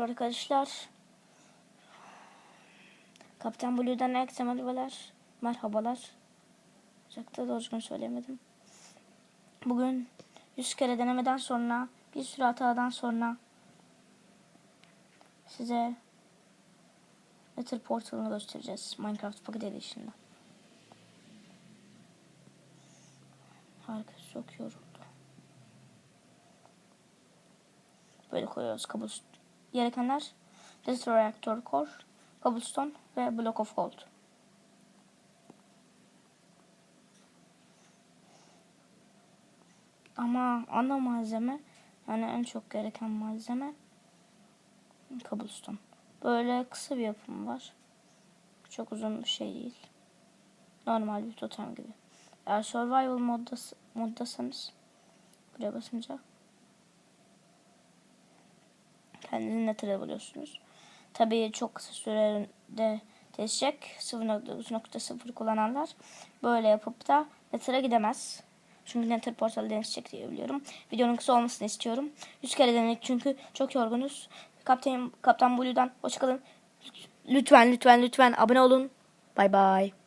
Merhaba arkadaşlar. Kaptan Blue'dan herkese merhabalar. Merhabalar. Çok da düzgün söylemedim. Bugün 100 kere denemeden sonra, bir sürü hatadan sonra size Nether Portal'ını göstereceğiz. Minecraft Pocket Edition'da. Herkes çok yoruldu. Böyle koyuyoruz kabus gerekenler Destroy Reactor Core, Cobblestone ve Block of Gold. Ama ana malzeme yani en çok gereken malzeme Cobblestone. Böyle kısa bir yapım var. Çok uzun bir şey değil. Normal bir totem gibi. Eğer survival modda, moddasanız buraya basınca kendinizi nether'e buluyorsunuz. Tabii çok kısa sürede değişecek. 0.9.0 kullananlar böyle yapıp da nether'a gidemez. Çünkü nether portalı değişecek diye biliyorum. Videonun kısa olmasını istiyorum. 100 kere denedik çünkü çok yorgunuz. Kaptan, Kaptan Blue'dan hoşçakalın. Lütfen lütfen lütfen abone olun. Bay bay.